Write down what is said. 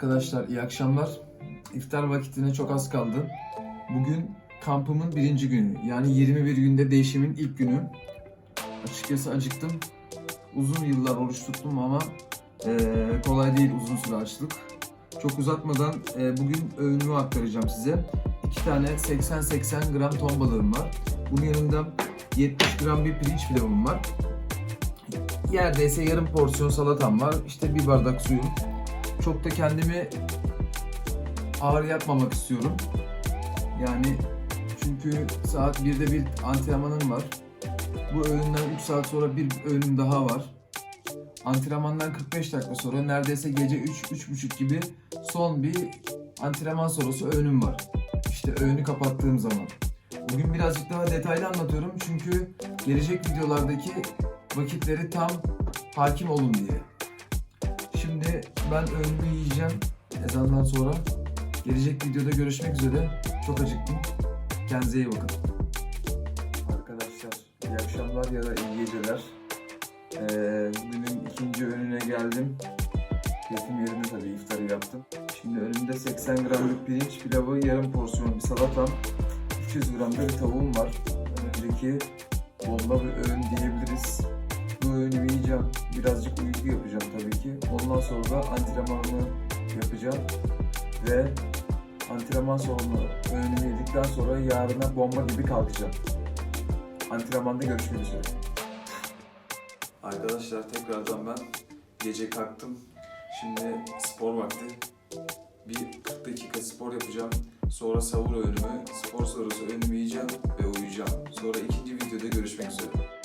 Arkadaşlar iyi akşamlar. İftar vakitine çok az kaldı. Bugün kampımın birinci günü. Yani 21 günde değişimin ilk günü. Açıkçası acıktım. Uzun yıllar oruç tuttum ama eee, kolay değil uzun süre açlık. Çok uzatmadan eee, bugün öğünümü aktaracağım size. İki tane 80-80 gram ton balığım var. Bunun yanında 70 gram bir pirinç pilavım var. Yerdeyse yarım porsiyon salatam var. İşte bir bardak suyum. Çok da kendimi ağır yapmamak istiyorum. Yani çünkü saat 1'de bir antrenmanım var. Bu öğünden 3 saat sonra bir öğünüm daha var. Antrenmandan 45 dakika sonra neredeyse gece 3-3.30 gibi son bir antrenman sonrası öğünüm var. İşte öğünü kapattığım zaman. Bugün birazcık daha detaylı anlatıyorum çünkü gelecek videolardaki vakitleri tam hakim olun diye. Ben öğünümü yiyeceğim ezandan sonra. Gelecek videoda görüşmek üzere. Çok acıktım. Kendinize iyi bakın. Arkadaşlar iyi akşamlar ya da iyi geceler. Ee, bugünün ikinci öğününe geldim. Keyfim yerinde tabii iftarı yaptım. Şimdi önümde 80 gramlık pirinç pilavı, yarım porsiyon bir salatam, 200 gram bir tavuğum var. Önceki bomba bir öğün diyebiliriz. Birazcık uyku yapacağım tabii ki. Ondan sonra da yapacağım. Ve antrenman sonunu öğünümü yedikten sonra yarına bomba gibi kalkacağım. Antrenmanda görüşmek üzere. Arkadaşlar tekrardan ben gece kalktım. Şimdi spor vakti. Bir 40 dakika spor yapacağım. Sonra sahur öğünümü, spor sonrası öğünümü yiyeceğim ve uyuyacağım. Sonra ikinci videoda görüşmek üzere.